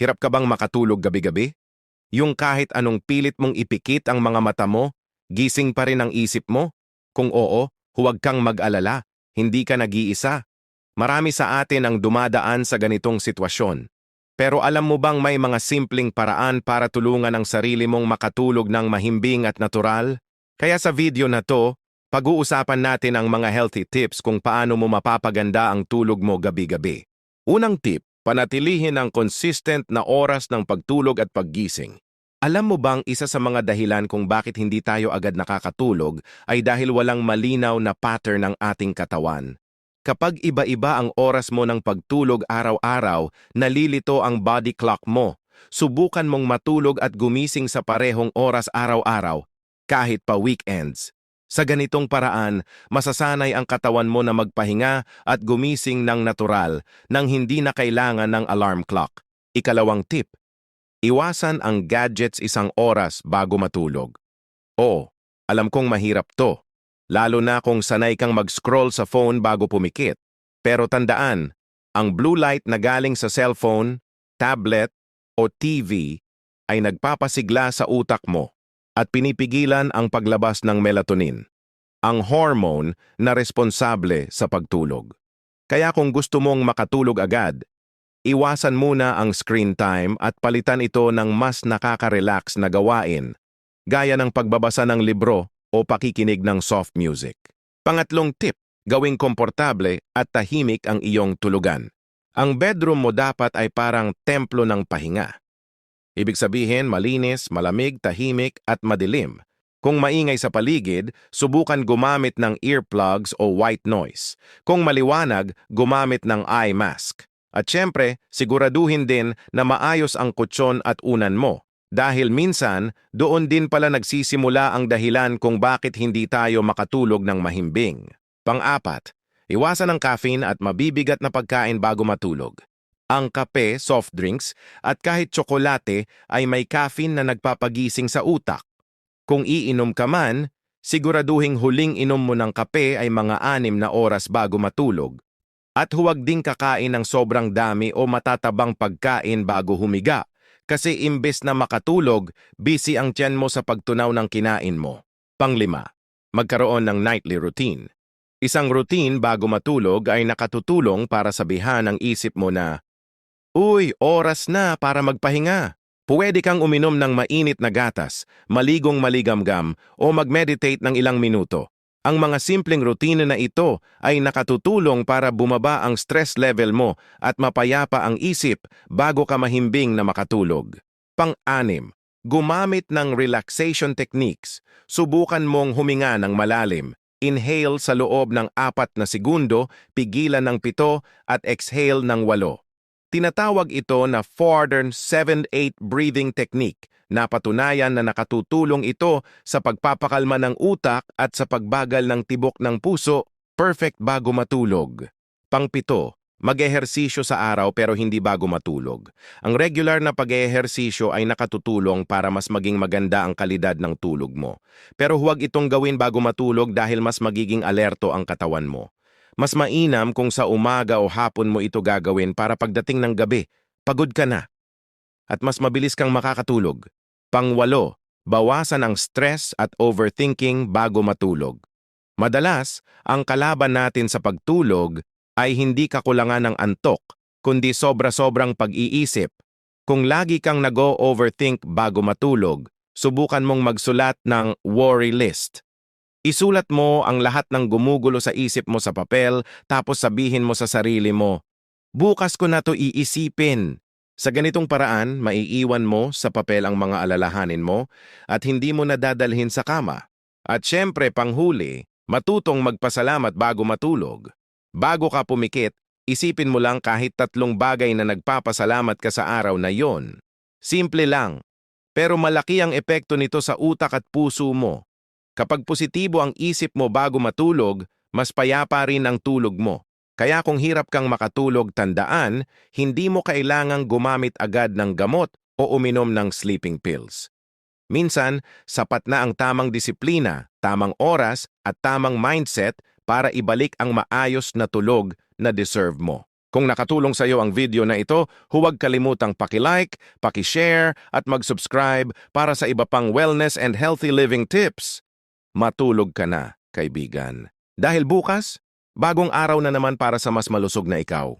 Hirap ka bang makatulog gabi-gabi? Yung kahit anong pilit mong ipikit ang mga mata mo, gising pa rin ang isip mo? Kung oo, huwag kang mag-alala, hindi ka nag-iisa. Marami sa atin ang dumadaan sa ganitong sitwasyon. Pero alam mo bang may mga simpleng paraan para tulungan ang sarili mong makatulog ng mahimbing at natural? Kaya sa video na to, pag-uusapan natin ang mga healthy tips kung paano mo mapapaganda ang tulog mo gabi-gabi. Unang tip, panatilihin ang consistent na oras ng pagtulog at paggising. Alam mo bang isa sa mga dahilan kung bakit hindi tayo agad nakakatulog ay dahil walang malinaw na pattern ng ating katawan? Kapag iba-iba ang oras mo ng pagtulog araw-araw, nalilito ang body clock mo. Subukan mong matulog at gumising sa parehong oras araw-araw, kahit pa weekends. Sa ganitong paraan, masasanay ang katawan mo na magpahinga at gumising ng natural nang hindi na kailangan ng alarm clock. Ikalawang tip, iwasan ang gadgets isang oras bago matulog. Oo, alam kong mahirap to lalo na kung sanay kang mag-scroll sa phone bago pumikit. Pero tandaan, ang blue light na galing sa cellphone, tablet, o TV ay nagpapasigla sa utak mo at pinipigilan ang paglabas ng melatonin, ang hormone na responsable sa pagtulog. Kaya kung gusto mong makatulog agad, iwasan muna ang screen time at palitan ito ng mas nakaka-relax na gawain, gaya ng pagbabasa ng libro o pakikinig ng soft music. Pangatlong tip, gawing komportable at tahimik ang iyong tulugan. Ang bedroom mo dapat ay parang templo ng pahinga. Ibig sabihin malinis, malamig, tahimik at madilim. Kung maingay sa paligid, subukan gumamit ng earplugs o white noise. Kung maliwanag, gumamit ng eye mask. At syempre, siguraduhin din na maayos ang kutsyon at unan mo dahil minsan, doon din pala nagsisimula ang dahilan kung bakit hindi tayo makatulog ng mahimbing. Pang-apat, iwasan ang caffeine at mabibigat na pagkain bago matulog. Ang kape, soft drinks, at kahit tsokolate ay may caffeine na nagpapagising sa utak. Kung iinom ka man, siguraduhing huling inom mo ng kape ay mga anim na oras bago matulog. At huwag ding kakain ng sobrang dami o matatabang pagkain bago humiga kasi imbes na makatulog, busy ang tiyan mo sa pagtunaw ng kinain mo. Panglima, magkaroon ng nightly routine. Isang routine bago matulog ay nakatutulong para sabihan ang isip mo na, Uy, oras na para magpahinga. Pwede kang uminom ng mainit na gatas, maligong maligamgam o mag-meditate ng ilang minuto. Ang mga simpleng rutine na ito ay nakatutulong para bumaba ang stress level mo at mapayapa ang isip bago ka mahimbing na makatulog. Pang-anim, gumamit ng relaxation techniques. Subukan mong huminga ng malalim. Inhale sa loob ng apat na segundo, pigilan ng pito at exhale ng walo. Tinatawag ito na Fordern 7-8 breathing technique Napatunayan na nakatutulong ito sa pagpapakalma ng utak at sa pagbagal ng tibok ng puso, perfect bago matulog. Pangpito, mag-ehersisyo sa araw pero hindi bago matulog. Ang regular na pag-ehersisyo ay nakatutulong para mas maging maganda ang kalidad ng tulog mo. Pero huwag itong gawin bago matulog dahil mas magiging alerto ang katawan mo. Mas mainam kung sa umaga o hapon mo ito gagawin para pagdating ng gabi, pagod ka na. At mas mabilis kang makakatulog. Pangwalo, bawasan ang stress at overthinking bago matulog. Madalas, ang kalaban natin sa pagtulog ay hindi kakulangan ng antok, kundi sobra-sobrang pag-iisip. Kung lagi kang nag-overthink bago matulog, subukan mong magsulat ng worry list. Isulat mo ang lahat ng gumugulo sa isip mo sa papel tapos sabihin mo sa sarili mo, Bukas ko na to iisipin. Sa ganitong paraan, maiiwan mo sa papel ang mga alalahanin mo at hindi mo nadadalhin sa kama. At syempre, panghuli, matutong magpasalamat bago matulog. Bago ka pumikit, isipin mo lang kahit tatlong bagay na nagpapasalamat ka sa araw na yon. Simple lang, pero malaki ang epekto nito sa utak at puso mo. Kapag positibo ang isip mo bago matulog, mas payapa rin ang tulog mo. Kaya kung hirap kang makatulog, tandaan, hindi mo kailangang gumamit agad ng gamot o uminom ng sleeping pills. Minsan, sapat na ang tamang disiplina, tamang oras at tamang mindset para ibalik ang maayos na tulog na deserve mo. Kung nakatulong sa iyo ang video na ito, huwag kalimutang paki-like, paki-share at mag-subscribe para sa iba pang wellness and healthy living tips. Matulog ka na, kaibigan. Dahil bukas, bagong araw na naman para sa mas malusog na ikaw.